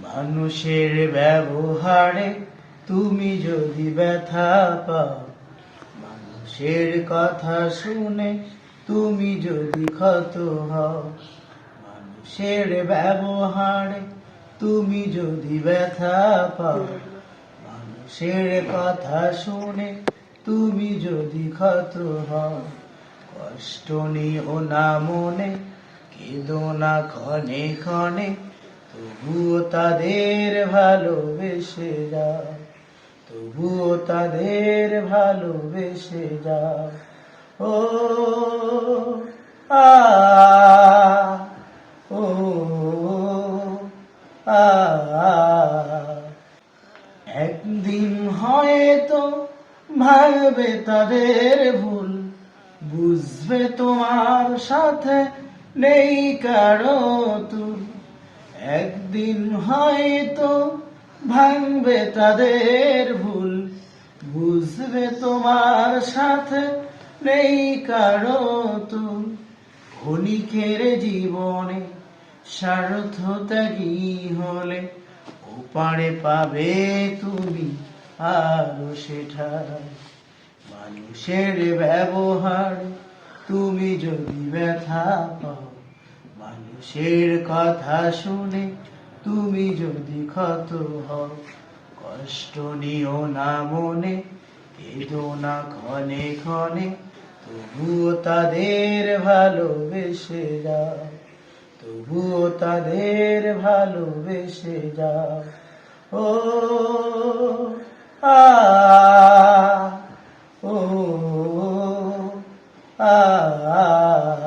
মানুষের ব্যবহারে তুমি যদি ব্যথা পাও, মানুষের কথা শুনে তুমি যদি ক্ষত হও, মানুষের ব্যবহারে তুমি যদি ব্যথা পাও, মানুষের কথা শুনে তুমি যদি ক্ষত হও, কষ্ট নিও না মনে, কেঁদো না ক্ষণে ক্ষণে তবুও তাদের ভালোবেসে যা, তবুও তাদের ভালোবেসে যা। ও, আ ও, আ একদিন হয়তো ভাঙবে তাদের ভুল, বুঝবে তোমার সাথে নেই কারও একদিন হয়তো ভাঙবে তাদের ভুল, বুঝবে তোমার সাথে নেই কারও তুল। ক্ষণিকের জীবনে স্বার্থত্যাগী হলে ওপারে পাবে তুমি আরও সেটা মানুষের ব্যবহার তুমি যদি ব্যথা পাও, মানুষের কথা শুনে তুমি যদি ক্ষত হও, কষ্ট নিও না মনে, কেঁদো না ক্ষণে ক্ষণে, তবুও তাদের ভালোবেসে যাও, তবুও তাদের ভালোবেসে যাও। ও, আ ও, আ